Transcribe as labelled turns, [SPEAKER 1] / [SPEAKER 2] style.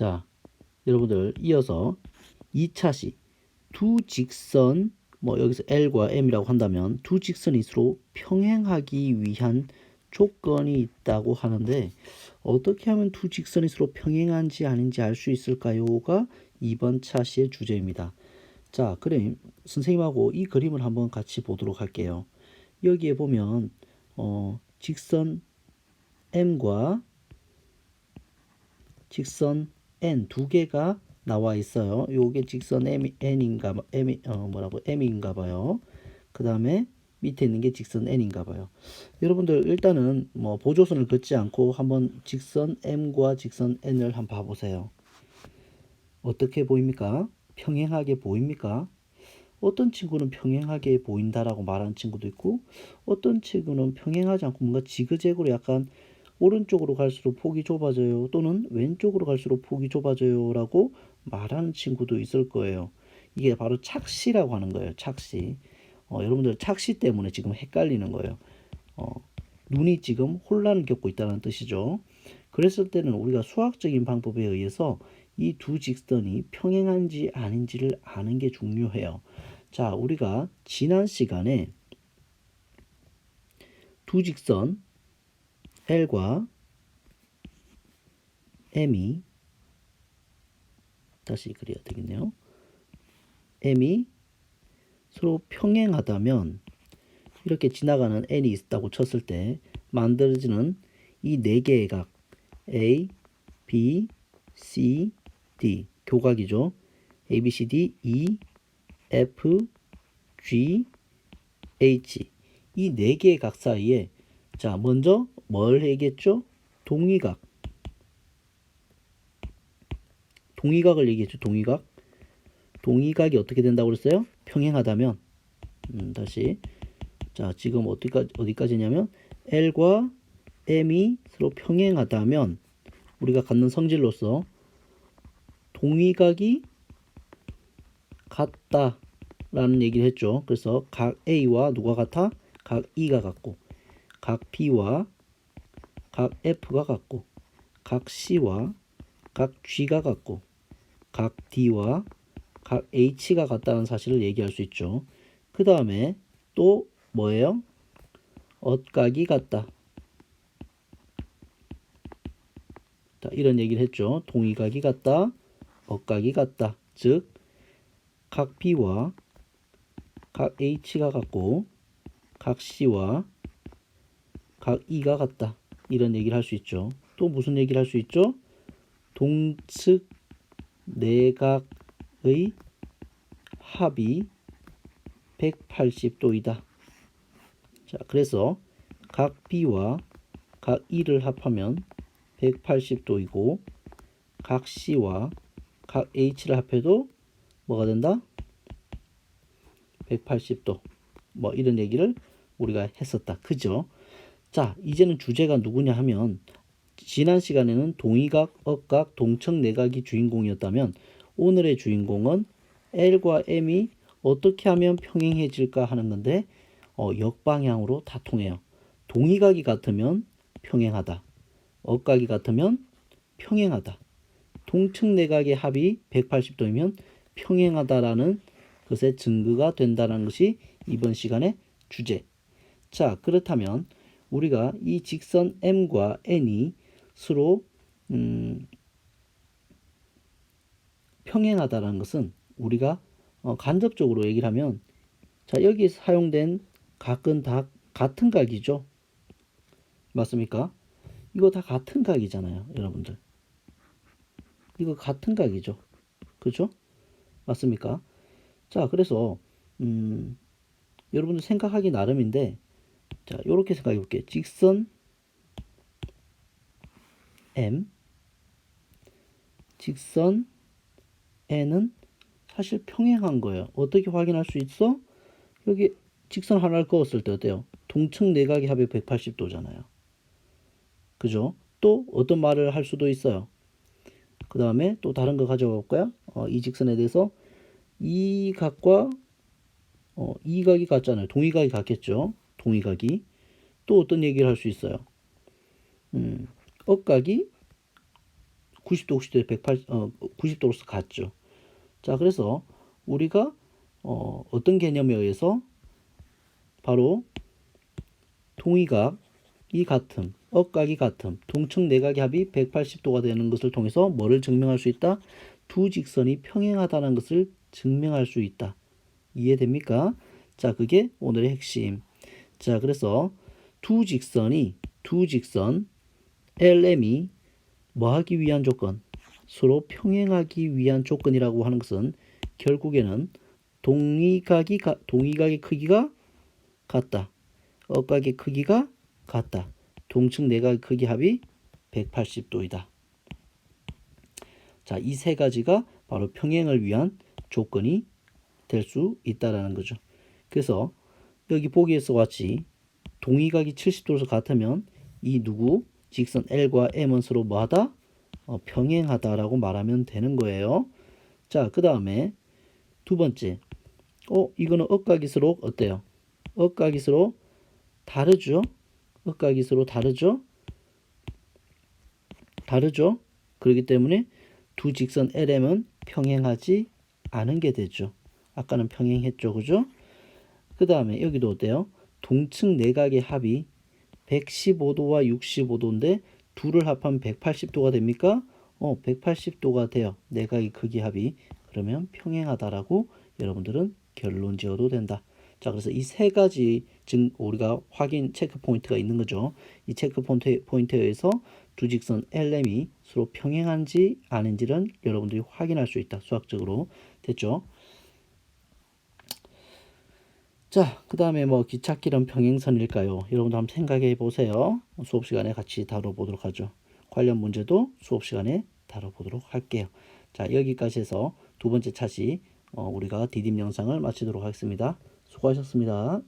[SPEAKER 1] 자, 여러분들 이어서 2차 시두 직선 뭐 여기서 L과 M이라고 한다면 두 직선이 서로 평행하기 위한 조건이 있다고 하는데 어떻게 하면 두 직선이 서로 평행한지 아닌지 알 수 있을까요?가 이번 차시의 주제입니다. 자, 그럼 선생님하고 이 그림을 한번 같이 보도록 할게요. 여기에 보면 어, 직선 M과 직선 N 두 개가 나와 있어요. 요게 직선 M, N인가, 봐- M, 어, 뭐라고, M인가 봐요. 그 다음에 밑에 있는 게 직선 N인가 봐요. 여러분들 일단은 뭐 보조선을 긋지 않고 한번 직선 M과 직선 N을 한번 봐 보세요. 어떻게 보입니까? 평행하게 보입니까? 어떤 친구는 평행하게 보인다라고 말하는 친구도 있고 어떤 친구는 평행하지 않고 뭔가 지그재그로 약간 오른쪽으로 갈수록 폭이 좁아져요. 또는 왼쪽으로 갈수록 폭이 좁아져요. 라고 말하는 친구도 있을 거예요. 이게 바로 착시라고 하는 거예요. 착시. 어, 여러분들 착시 때문에 지금 헷갈리는 거예요. 어, 눈이 지금 혼란을 겪고 있다는 뜻이죠. 그랬을 때는 우리가 수학적인 방법에 의해서 이 두 직선이 평행한지 아닌지를 아는 게 중요해요. 자, 우리가 지난 시간에 두 직선 L과 M이 다시 그려야 되겠네요. M이 서로 평행하다면 이렇게 지나가는 N이 있다고 쳤을 때 만들어지는 이 네 개의 각 A, B, C, D 교각이죠. A, B, C, D, E, F, G, H 이 네 개의 각 사이에 자 먼저 뭘 얘기했죠? 동의각 동의각을 얘기했죠. 동의각 동의각이 어떻게 된다고 그랬어요? 평행하다면 음, 다시 자 지금 어디까지 어디까지냐면 L과 M이 서로 평행하다면 우리가 갖는 성질로서 동의각이 같다라는 얘기를 했죠. 그래서 각 A와 누가 같아? 각 E가 같고 각 B와 각 F가 같고 각 C와 각 G가 같고 각 D와 각 H가 같다는 사실을 얘기할 수 있죠. 그 다음에 또 뭐예요? 엇각이 같다. 자, 이런 얘기를 했죠. 동의각이 같다. 엇각이 같다. 즉, 각 B와 각 H가 같고 각 C와 각 E가 같다. 이런 얘기를 할 수 있죠. 또 무슨 얘기를 할 수 있죠? 동측 내각의 합이 180도이다. 자, 그래서 각 B와 각 E를 합하면 180도이고 각 C와 각 H를 합해도 뭐가 된다? 180도. 뭐 이런 얘기를 우리가 했었다. 그죠? 자, 이제는 주제가 누구냐 하면 지난 시간에는 동의각, 억각, 동청 내각이 주인공이었다면 오늘의 주인공은 L과 M이 어떻게 하면 평행해질까 하는 건데 어, 역방향으로 다 통해요. 동의각이 같으면 평행하다. 억각이 같으면 평행하다. 동측 내각의 합이 180도이면 평행하다라는 것의 증거가 된다는 것이 이번 시간의 주제. 자, 그렇다면 우리가 이 직선 M과 N이 서로 음, 평행하다라는 것은 우리가 어, 간접적으로 얘기를 하면 자 여기 사용된 각은 다 같은 각이죠. 맞습니까? 이거 다 같은 각이잖아요, 여러분들. 이거 같은 각이죠. 그죠? 맞습니까? 자, 그래서 음, 여러분들 생각하기 나름인데 자, 요렇게 생각해 볼게요. 직선 M 직선 N은 사실 평행한 거예요. 어떻게 확인할 수 있어? 여기 직선 하나를 그었을 때 어때요? 동측 내각의 합이 180도잖아요. 그죠? 또 어떤 말을 할 수도 있어요. 그 다음에 또 다른 거 가져가 볼까요? 어, 이 직선에 대해서 이 각과 어, 이 각이 같잖아요. 동의각이 같겠죠. 동의각이 또 어떤 얘기를 할 수 있어요. 음, 억각이 90도 90도에 180 어, 90도로서 같죠. 자, 그래서 우리가 어, 어떤 개념에 의해서 바로 동의각이 같음, 억각이 같음, 동측 내각의 합이 180도가 되는 것을 통해서 뭐를 증명할 수 있다? 두 직선이 평행하다는 것을 증명할 수 있다. 이해됩니까? 자, 그게 오늘의 핵심. 자, 그래서 두 직선이 두 직선 LM이 뭐 하기 위한 조건? 서로 평행하기 위한 조건이라고 하는 것은 결국에는 동의각이 가, 동의각의 크기가 같다. 억각의 크기가 같다. 동측 내각의 크기 합이 180도이다. 자, 이 세 가지가 바로 평행을 위한 조건이 될 수 있다라는 거죠. 그래서 여기 보기에서 같이 동의각이 70도로서 같으면 이 누구 직선 L과 M은 서로 뭐하다? 어, 평행하다라고 말하면 되는 거예요. 자, 그 다음에 두 번째, 어 이거는 억각일수록 어때요? 억각일수록 다르죠? 억각일수록 다르죠? 다르죠? 그렇기 때문에 두 직선 LM은 평행하지 않은 게 되죠. 아까는 평행했죠, 그죠? 그 다음에 여기도 어때요? 동측 내각의 합이 115도와 65도인데 둘을 합하면 180도가 됩니까? 어, 180도가 돼요. 내각의 크기 합이. 그러면 평행하다라고 여러분들은 결론 지어도 된다. 자, 그래서 이 세 가지 증 우리가 확인 체크 포인트가 있는 거죠. 이 체크 포인트, 포인트에 의해서 두 직선 LM이 서로 평행한지 아닌지는 여러분들이 확인할 수 있다. 수학적으로 됐죠? 자, 그 다음에 뭐 기찻길은 평행선일까요? 여러분도 한번 생각해 보세요. 수업 시간에 같이 다뤄보도록 하죠. 관련 문제도 수업 시간에 다뤄보도록 할게요. 자, 여기까지 해서 두 번째 차시 어, 우리가 디딤 영상을 마치도록 하겠습니다. 수고하셨습니다.